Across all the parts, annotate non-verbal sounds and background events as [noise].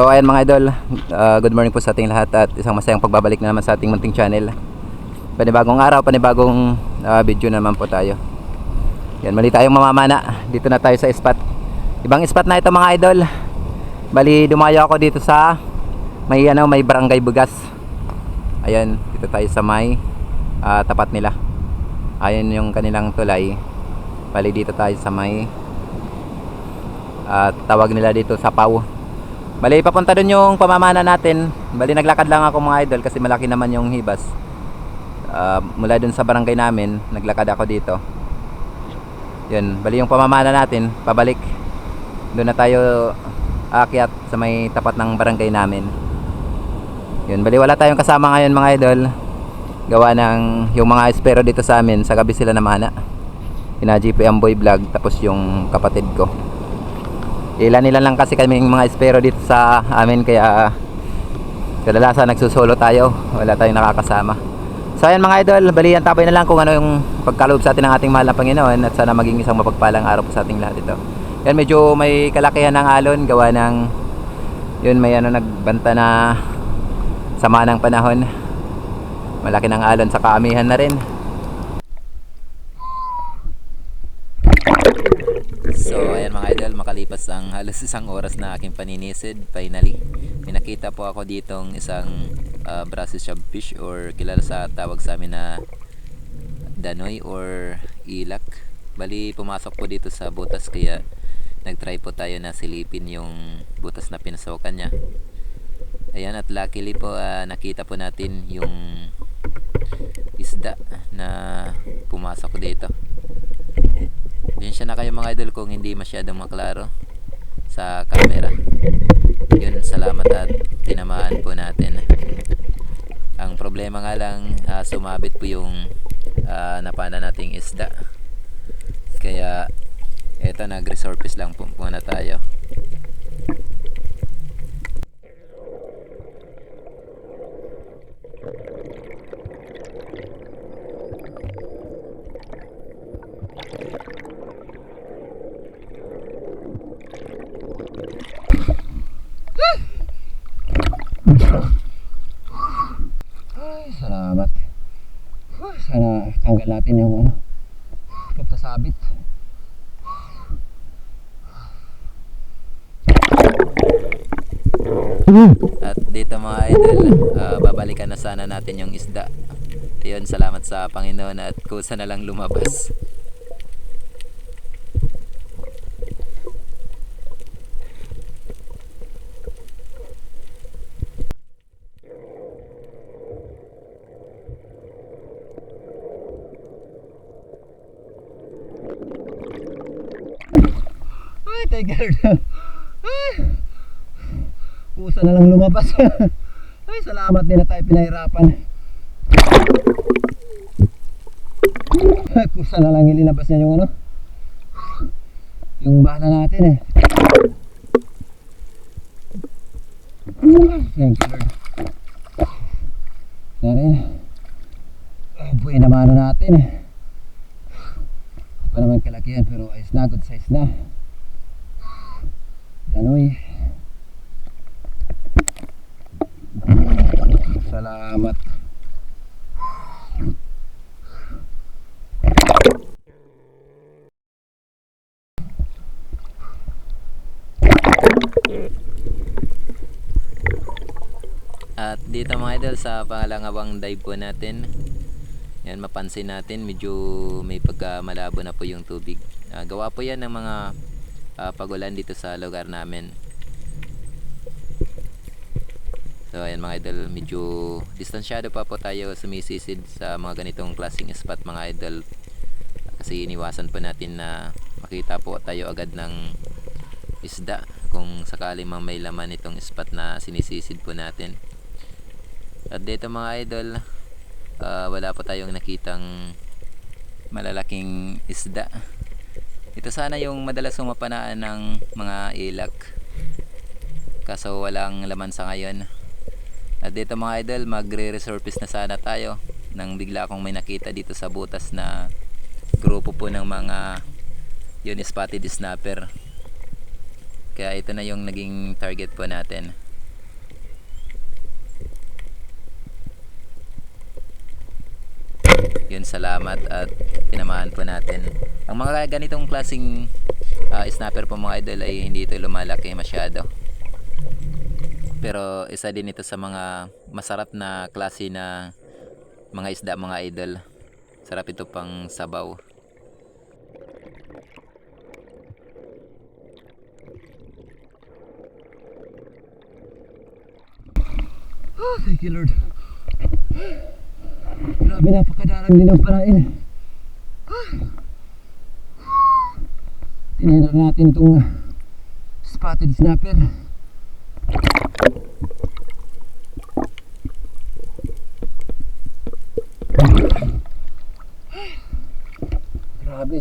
So ayan mga idol, uh, good morning po sa ating lahat at isang masayang pagbabalik na naman sa ating munting channel. Panibagong araw, panibagong uh, video naman po tayo. Yan, mali tayong mamamana. Dito na tayo sa spot. Ibang spot na ito mga idol. Bali, dumayo ako dito sa may ano, may barangay Bugas. Ayan, dito tayo sa may ah, tapat nila. Ayan yung kanilang tulay. Bali, dito tayo sa may ah, tawag nila dito sa Pau. Bali, papunta doon yung pamamana natin. Bali, naglakad lang ako mga idol kasi malaki naman yung hibas. Ah, mula doon sa barangay namin, naglakad ako dito. Yun, bali yung pamamana natin, pabalik. Doon na tayo aakyat sa may tapat ng barangay namin. Yun, bali wala tayong kasama ngayon mga idol. Gawa ng yung mga espero dito sa amin, sa gabi sila namana. Ina GP Amboy Vlog, tapos yung kapatid ko. Ilan-ilan lang kasi kami mga espero dito sa amin kaya kadalasan nagsusolo tayo. Wala tayong nakakasama. So ayan mga idol, balian tabay na lang kung ano yung pagkaloob sa atin ng ating mahal na Panginoon at sana maging isang mapagpalang araw po sa ating lahat ito. Yan medyo may kalakihan ng alon gawa ng yun may ano nagbanta na sama ng panahon. Malaki ng alon sa kaamihan na rin. So ayan mga idol, makalipas ang halos isang oras na aking paninisid finally. May nakita po ako ditong isang uh, Brazil fish or kilala sa tawag sa amin na danoy or ilak. Bali pumasok po dito sa butas kaya nagtry po tayo na silipin yung butas na pinasokan niya. Ayan at luckily po ah, nakita po natin yung isda na pumasok dito. Yun siya na kayo mga idol kung hindi masyadong maklaro sa camera. Yun, salamat at tinamaan po natin. Ang problema nga lang, ah, sumabit po yung ah, napana nating isda. Kaya, eto nag-resurface lang po muna tayo. Ay, salamat. Huh, Sana tanggal natin yung ano, pagkasabit. At dito mga idol, ah, babalikan na sana natin yung isda. Ayun, salamat sa Panginoon at kusa na lang lumabas. Na. [laughs] Ay. Kusa na lang lumabas. [laughs] Ay, salamat na tayo pinahirapan. Kusa na lang ilinabas niya yung ano. Yung bala natin eh. Thank you Lord. Yan eh. Buhay na mano natin eh. Pa naman kalakihan pero ayos na, good size na. Danoy. Salamat. At dito mga idol sa pangalangawang dive po natin. Yan mapansin natin medyo may pagka malabo na po yung tubig. Ah, gawa po yan ng mga ah, pagulan dito sa lugar namin. So ayan mga idol medyo distansyado pa po tayo sumisisid sa mga ganitong klaseng spot mga idol. Kasi iniwasan po natin na makita po tayo agad ng isda kung sakali mang may laman itong spot na sinisisid po natin at dito mga idol ah, wala po tayong nakitang malalaking isda. Ito sana yung madalas sumapanaan ng mga ilak. Kaso walang laman sa ngayon. At dito mga idol magre-resurface na sana tayo nang bigla akong may nakita dito sa butas na grupo po ng mga yun spotted snapper kaya ito na yung naging target po natin Yun, salamat at tinamahan po natin. Ang mga ganitong klaseng ah, snapper po mga idol ay hindi ito lumalaki masyado. Pero isa din ito sa mga masarap na klase na mga isda mga idol. Sarap ito pang sabaw. Oh, thank you Lord. Grabe napakadarang din ang parain. Tinira natin itong spotted snapper. Grabe.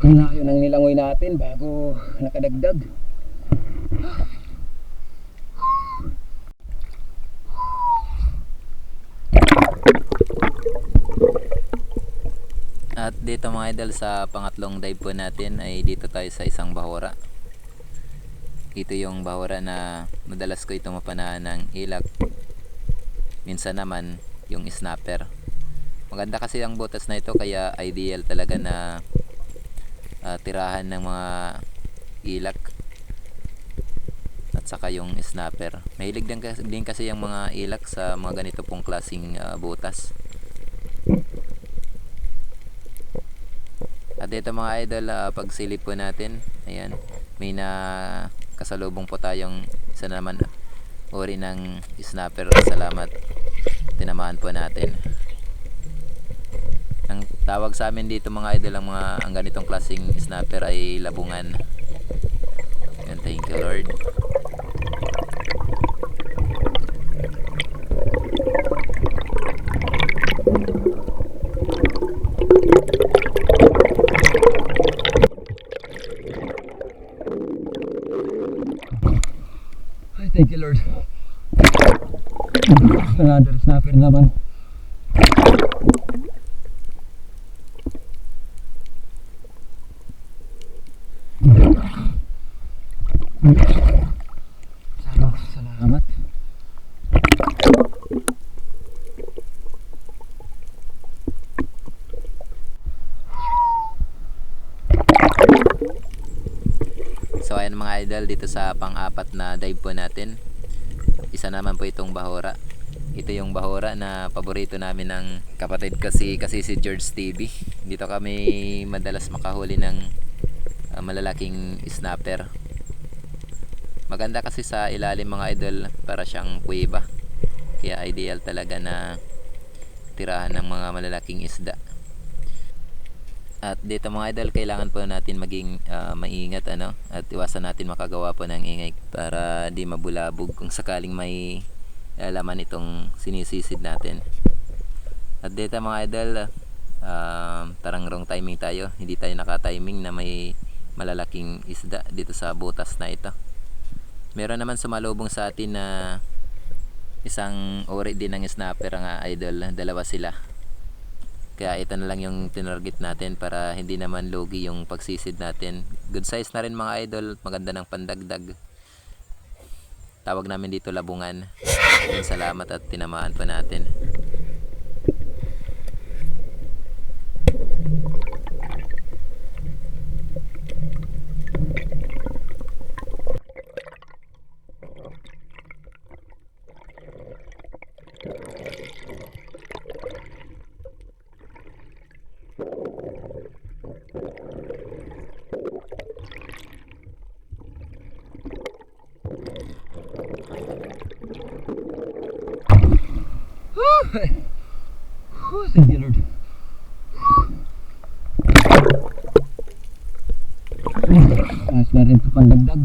Ang layo ng nilangoy natin bago nakadagdag. At dito mga idol sa pangatlong dive po natin ay dito tayo sa isang bahura. Ito yung bahura na madalas ko ito mapanaan ng ilak. Minsan naman yung snapper. Maganda kasi ang butas na ito kaya ideal talaga na ah, tirahan ng mga ilak at saka yung snapper. Mahilig din kasi, din kasi yung mga ilak sa mga ganito pong klaseng ah, butas. At ito mga idol, ah, pagsilip po natin, ayan, may na kasalubong po tayong isa naman uri ng snapper. Salamat. Tinamaan po natin. Tawag sa amin dito mga idol, ang mga ang ganitong klaseng snapper ay labungan. Ayan, thank you Lord. Ay, thank you Lord. Another snapper naman. Salamat. Salamat. So ayan mga idol dito sa pang-apat na dive po natin. Isa naman po itong bahura. Ito yung bahura na paborito namin ng kapatid ko si kasi si George TV. Dito kami madalas makahuli ng ah, malalaking snapper. Maganda kasi sa ilalim mga idol para siyang kuweba. Kaya ideal talaga na tirahan ng mga malalaking isda. At dito mga idol, kailangan po natin maging ah, maingat ano at iwasan natin makagawa po ng ingay para di mabulabog kung sakaling may laman itong sinisisid natin. At dito mga idol, ah, tarang wrong timing tayo. Hindi tayo naka-timing na may malalaking isda dito sa butas na ito. Meron naman sumalubong sa atin na isang uri din ng snapper nga idol. Dalawa sila. Kaya ito na lang yung tinarget natin para hindi naman logi yung pagsisid natin. Good size na rin mga idol, maganda ng pandagdag. Tawag namin dito labungan. Salamat at tinamaan pa natin. Lord. Ayos na rin ito pandagdag.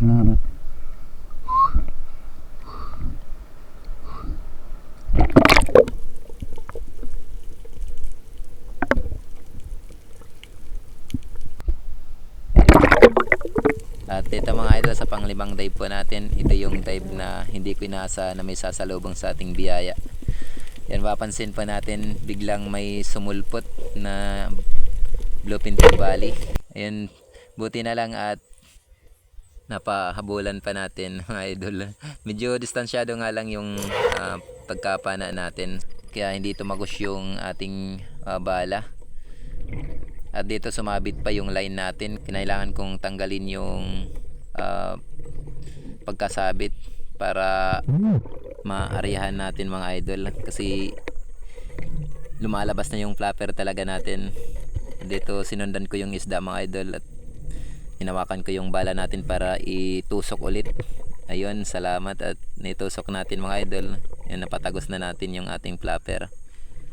Salamat. At ito mga idol sa panglimang dive po natin, ito yung dive na hindi ko inasa na may sasalubong sa ating biyaya. Yan mapansin pa natin biglang may sumulpot na Bluefin Valley. Ayun, buti na lang at napahabulan pa natin [laughs] mga idol. Medyo distansyado nga lang yung ah, pagkapana natin. Kaya hindi tumagos yung ating ah, bala. At dito sumabit pa yung line natin. Kinailangan kong tanggalin yung ah, pagkasabit para maarihan natin mga idol. Kasi lumalabas na yung flapper talaga natin. Dito sinundan ko yung isda mga idol at hinawakan ko yung bala natin para itusok ulit. Ayun, salamat at nitusok natin mga idol. Yan, napatagos na natin yung ating flapper.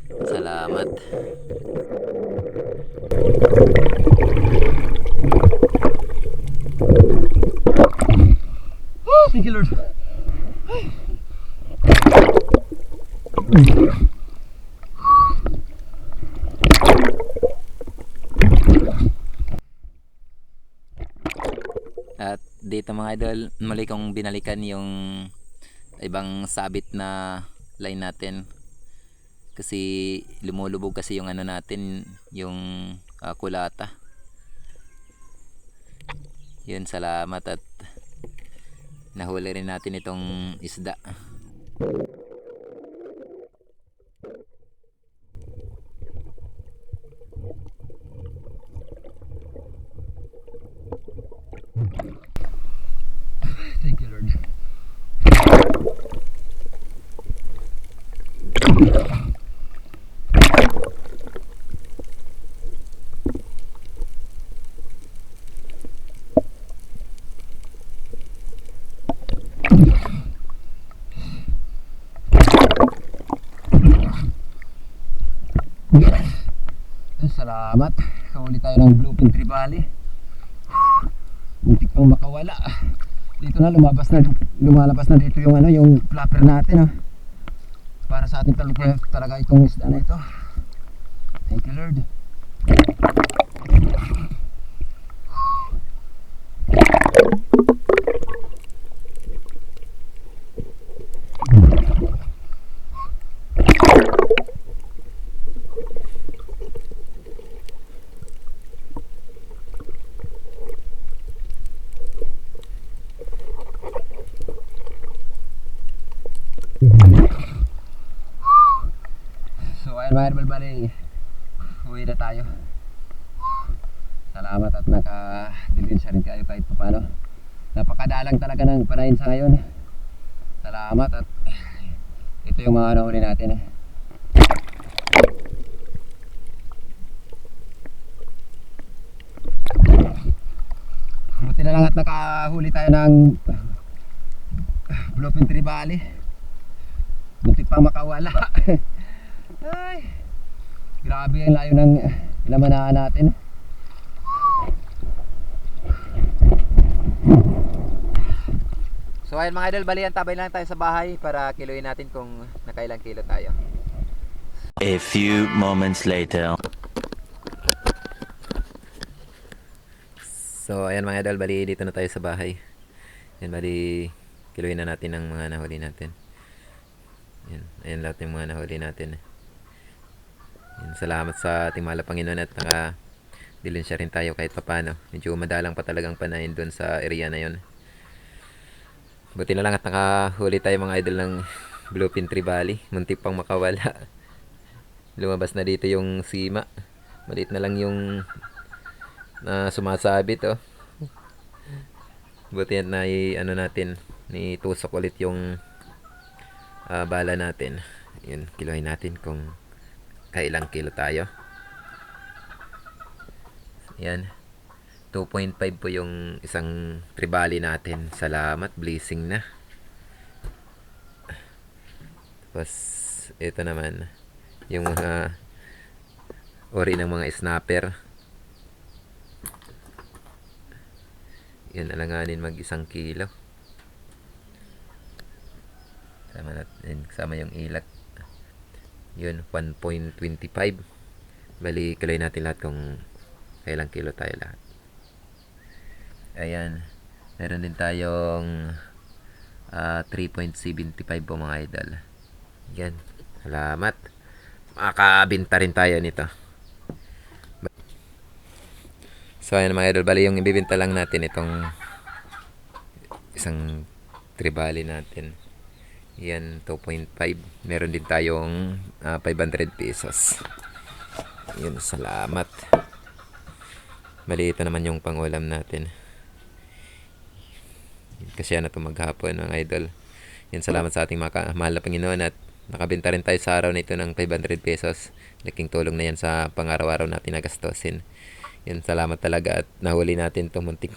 Salamat. Thank you. At dito mga idol, muli kong binalikan yung ibang sabit na line natin. Kasi lumulubog kasi yung ano natin, yung ah, kulata. Yun, salamat at nahuli rin natin itong isda. Thank you. Salamat. Kahuli tayo ng Tree Valley. Muntik pang makawala. Dito na lumabas na lumalabas na dito yung ano yung flapper natin ah. Para sa ating talaga, talaga itong isda na ito. Thank you Lord. So ayun mga herbal bali, uwi na tayo. Salamat at nakadilin siya rin kayo kahit pa paano. Napakadalang talaga ng panahin sa ngayon. Salamat at ito yung mga nahuli natin. eh. Buti na lang at nakahuli tayo ng Bluefin Valley. Muntik pang makawala. [laughs] Ay, grabe ang layo ng ilamanaan natin. So ayun mga idol, bali tabay lang tayo sa bahay para kiluin natin kung nakailang kilo tayo. A few moments later. So ayan mga idol, bali dito na tayo sa bahay. Yan bali kiluin na natin ang mga nahuli natin. Yan, ayan lahat yung mga nahuli natin. Yan, salamat sa ating mahal Panginoon at naka dilin siya rin tayo kahit papano. Medyo madalang pa talagang panahin doon sa area na yon. Buti na lang at nakahuli tayo mga idol ng Bluefin Tree Valley. Muntik pang makawala. [laughs] Lumabas na dito yung sima. Maliit na lang yung na sumasabit oh. Buti at na ano natin, ni tusok ulit yung ah, bala natin. Yun, kilohin natin kung kailang kilo tayo. Yan. 2.5 po yung isang tribali natin. Salamat, blessing na. Tapos, ito naman, yung mga ori ng mga snapper. Yan, alanganin mag isang kilo. Sama natin, kasama yung ilat. Yun, 1.25. Bali, kiloy natin lahat kung kailang kilo tayo lahat. Ayan. Meron din tayong ah, 3.75 po mga idol. Yan. Salamat. Makakabinta rin tayo nito. So ayan mga idol, bali yung ibibenta lang natin itong isang tribali natin. Yan, 2.5. Meron din tayong ah, 500 pesos. Yun, salamat. Bali, ito naman yung pangulam natin. Kasi yan na ito maghapon, mga idol. Yan, salamat sa ating mga mahal na Panginoon at nakabenta rin tayo sa araw na ito ng 500 pesos. Laking tulong na yan sa pang-araw-araw natin na gastusin. Yan, salamat talaga at nahuli natin itong muntik.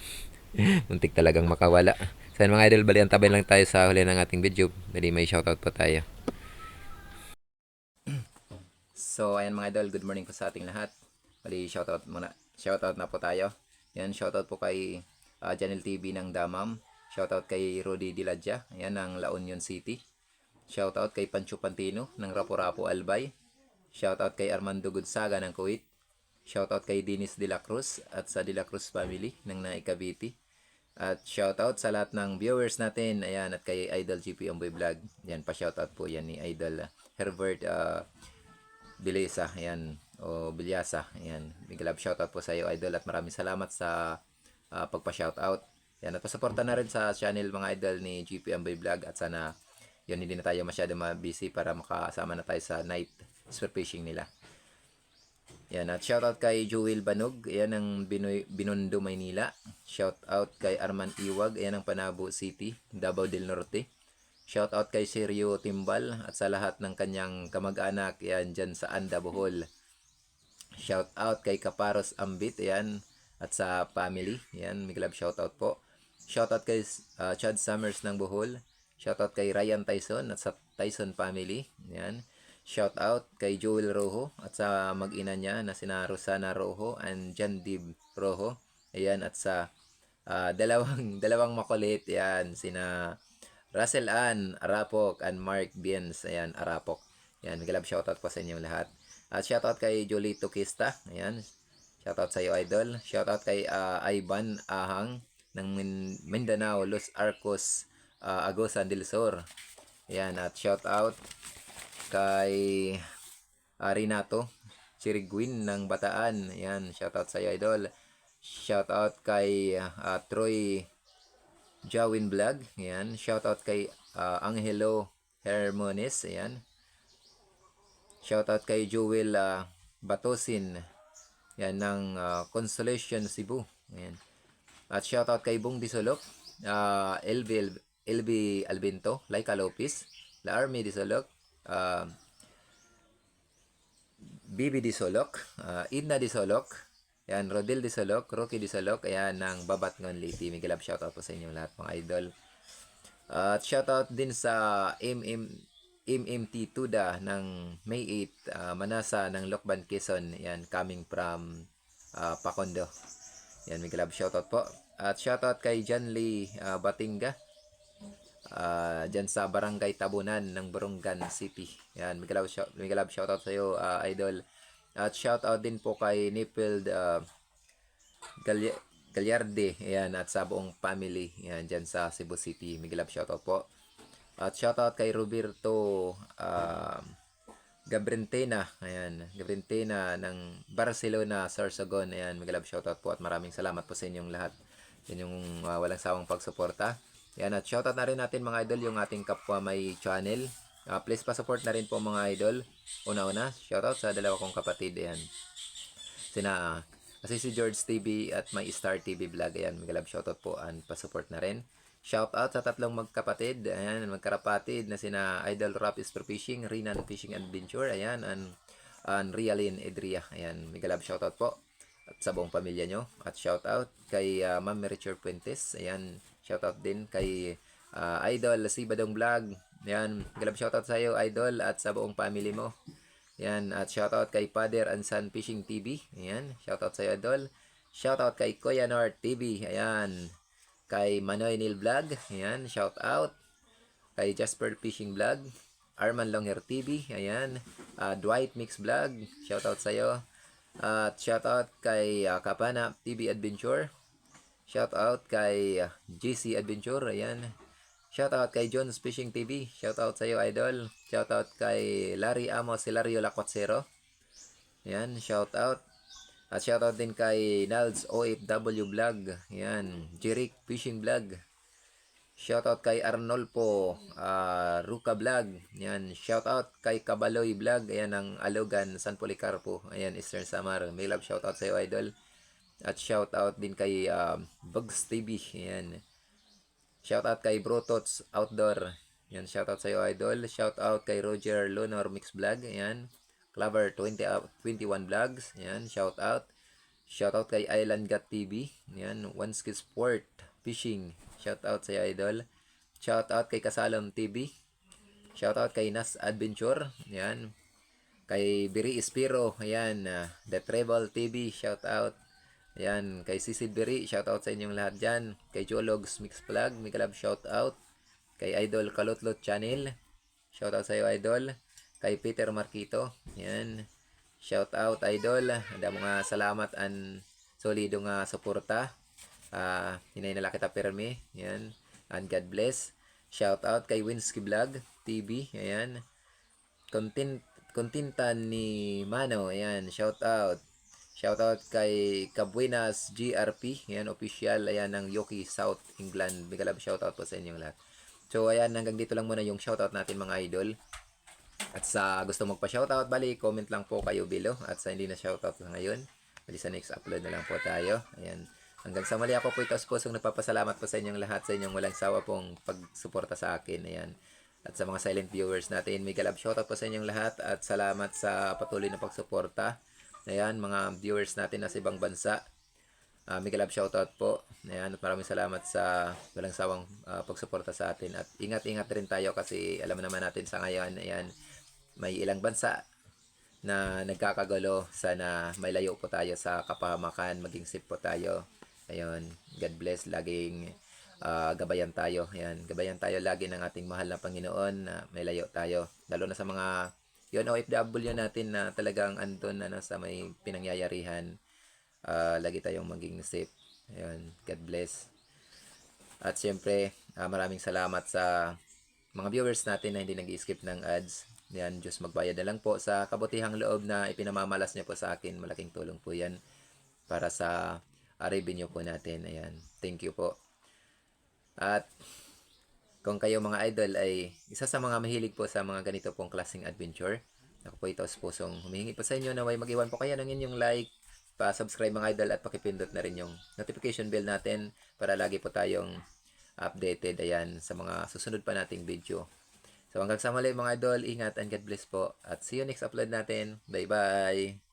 [laughs] muntik talagang makawala. So yan, mga idol, bali ang tabay lang tayo sa huli ng ating video. Bali may shoutout pa tayo. So, ayan mga idol, good morning po sa ating lahat. Bali, shoutout muna. Shoutout na po tayo. Yan, shoutout po kay uh, Janel TV ng Damam. Shoutout kay Rudy Diladja, ayan, ng La Union City. Shoutout kay Pancho Pantino ng Rapo-Rapo Albay. Shoutout kay Armando Gonzaga ng Kuwait. Shoutout kay Dennis De La Cruz at sa De La Cruz family ng Naik Cavite. At shoutout sa lahat ng viewers natin. Ayan, at kay Idol GP Omboy Vlog. Yan, pa-shoutout po yan ni Idol Herbert uh, Bilesa, ayan, o Bilyasa, ayan. Big love shoutout po sa iyo, idol, at maraming salamat sa uh, pagpa-shoutout. Yan, at pasuporta na rin sa channel mga idol ni GP Amboy Vlog at sana yun hindi na tayo masyado ma-busy para makasama na tayo sa night spear fishing nila. Yan, at shoutout kay Joel Banog, yan ang Binoy, Binondo, Maynila. Shoutout kay Arman Iwag, yan ang Panabo City, Davao del Norte. Shoutout kay Sergio Timbal at sa lahat ng kanyang kamag-anak yan dyan sa Anda, Bohol. Shoutout kay Kaparos Ambit yan at sa family. Yan, love shoutout po. Shoutout kay uh, Chad Summers ng Bohol. Shoutout kay Ryan Tyson at sa Tyson family. Yan. Shoutout kay Joel Rojo at sa mag-ina niya na sina Rosana Rojo and Jan Dib Rojo. Ayan at sa ah, [laughs] dalawang dalawang makulit yan sina Russell Ann Arapok and Mark Biens. Ayan, Arapok. Ayan, galab shoutout po sa inyong lahat. At shoutout kay Jolito Kista. Ayan. Shoutout sa iyo, idol. Shoutout kay ah, Ivan Ahang ng Min- Mindanao, Los Arcos, uh, Agosan del Sur. Ayan, at shoutout kay ah, Renato Chiriguin ng Bataan. Ayan, shoutout sa iyo, idol. Shoutout kay ah, Troy Jawin Vlog. Ayan. Shoutout kay ah, Angelo Hermones. Ayan. Shoutout kay Joel ah, Batosin. Yan ng ah, Consolation Cebu. Ayan. At shoutout kay Bong Disolok. ah LB, LB Albinto. Laika Lopez. La Army Disolok. Ah Bibi Disolok. ah Idna Disolok. Yan, Rodel Disolok, Rocky Disolok, ayan, ng Babat Ngonli Team. Miguel up, shoutout po sa inyo lahat mga idol. At shoutout din sa MM, MMT Tuda ng May 8, ah, Manasa ng Lokban, Quezon. Yan, coming from ah, Pakondo. Yan, Miguel up, shoutout po. At shoutout kay John Lee ah, Batinga. Ah, dyan sa Barangay Tabunan ng Burungan City. Yan, Miguel up, shout, Miguel up, shoutout sa iyo, ah, idol. At shout out din po kay Nippled uh, Galya- Galyarde, ayan, at sa buong family, ayan, dyan sa Cebu City. Miguel up shout out po. At shout out kay Roberto uh, Gabrentena, ayan, Gabrentena ng Barcelona, Sorsogon, ayan, Miguel up shout out po at maraming salamat po sa inyong lahat. Yan yung uh, walang sawang pagsuporta. Yan, at shoutout na rin natin mga idol yung ating kapwa may channel. Ah, please pa-support na rin po mga idol. Una-una, shoutout sa dalawa kong kapatid. Ayan. Sina, ah, kasi si George TV at my Star TV vlog. Ayan, magalab shoutout po and pa-support na rin. Shoutout sa tatlong magkapatid. Ayan, magkarapatid na sina Idol Rap is for Fishing, Rinan Fishing Adventure. Ayan, and, and Rialin Edria. Ayan, magalab shoutout po. At sa buong pamilya nyo. At shoutout kay ah, Ma'am Richard Puentes. Ayan, shoutout din kay ah, Idol si Badong Vlog. Yan, galab shoutout sa iyo, Idol, at sa buong family mo. Yan, at shoutout kay Father and Son Fishing TV. Ayan, shoutout sa iyo, Idol. Shoutout kay Kuya Nord TV. Ayan, kay Manoy Neil Vlog. Ayan, shoutout. Kay Jasper Fishing Vlog. Arman Longhair TV. Ayan, ah, Dwight Mix Vlog. Shoutout sa iyo. At shoutout kay ah, Kapana TV Adventure. Shout out kay ah, GC Adventure. Ayan. Shout out kay John's Fishing TV. Shout out sa iyo, idol. Shout out kay Larry Amos, Hilario Lacotsero. Ayan, shout out. At shout out din kay Nalds OFW Vlog. Ayan, Jeric Fishing Vlog. Shout out kay Arnolpo ah, Ruka Vlog. Ayan, shout out kay Kabaloy Vlog. Ayan ang Alogan San Policarpo. Ayan, Eastern Samar. May love shout out sa iyo, idol. At shout out din kay um, Bugs TV. Ayan. Shout out kay Brotots Outdoor. Yan, shout out sa iyo idol. Shout out kay Roger Lunor Mix Vlog. Yan. Clover 20 up 21 Vlogs. Yan, shout out. Shout out kay Island Gat TV. Yan, One Ski Sport Fishing. Shout out sa iyo idol. Shout out kay Kasalom TV. Shout out kay Nas Adventure. Yan. Kay Biri Espiro. Ayan. ah, The Travel TV. Shout out. Ayan, kay Sisid Beri, shout out sa inyong lahat dyan. Kay Jologs Mix Vlog, may kalab shout out. Kay Idol Kalotlot Channel, shout out sa iyo Idol. Kay Peter Marquito, ayan. Shout out Idol. Ada mga salamat an solido nga suporta. Ah, hinay nala kita permi, ayan. And God bless. Shout out kay Winsky Vlog TV, ayan. Content kontintan ni Mano, ayan, shout out. Shoutout kay Cabuenas GRP, yan official, ayan ng Yoki South England. Big love shoutout po sa inyong lahat. So ayan, hanggang dito lang muna yung shoutout natin mga idol. At sa gusto magpa-shoutout, bali, comment lang po kayo below. At sa hindi na shoutout na ngayon, bali sa next upload na lang po tayo. Ayan. Hanggang sa mali ako po ito, pusong nagpapasalamat po sa inyong lahat, sa inyong walang sawa pong pagsuporta sa akin. Ayan. At sa mga silent viewers natin, may galab shoutout po sa inyong lahat at salamat sa patuloy na pagsuporta. Ayan, mga viewers natin na sa ibang bansa. Uh, may galab shoutout po. Ayan, at maraming salamat sa walang sawang ah, pagsuporta sa atin. At ingat-ingat rin tayo kasi alam naman natin sa ngayon, ayan, may ilang bansa na nagkakagulo. Sana may layo po tayo sa kapahamakan, maging safe po tayo. Ayun, God bless, laging ah, gabayan tayo. Ayan, gabayan tayo lagi ng ating mahal na Panginoon na may layo tayo. Lalo na sa mga yun OFW natin na talagang andun na sa may pinangyayarihan. Ah, lagi tayong maging safe. Ayun, God bless. At siyempre, ah, maraming salamat sa mga viewers natin na hindi nag-skip ng ads. Yan, Diyos magbayad na lang po sa kabutihang loob na ipinamamalas niyo po sa akin. Malaking tulong po yan para sa ah, revenue po natin. Ayan, thank you po. At kung kayo mga idol ay isa sa mga mahilig po sa mga ganito pong klaseng adventure, ako po ito sa pusong humihingi po sa inyo na may mag-iwan po kayo ng inyong like, pa-subscribe mga idol at pakipindot na rin yung notification bell natin para lagi po tayong updated ayan sa mga susunod pa nating video. So hanggang sa muli mga idol, ingat and God bless po at see you next upload natin. Bye bye!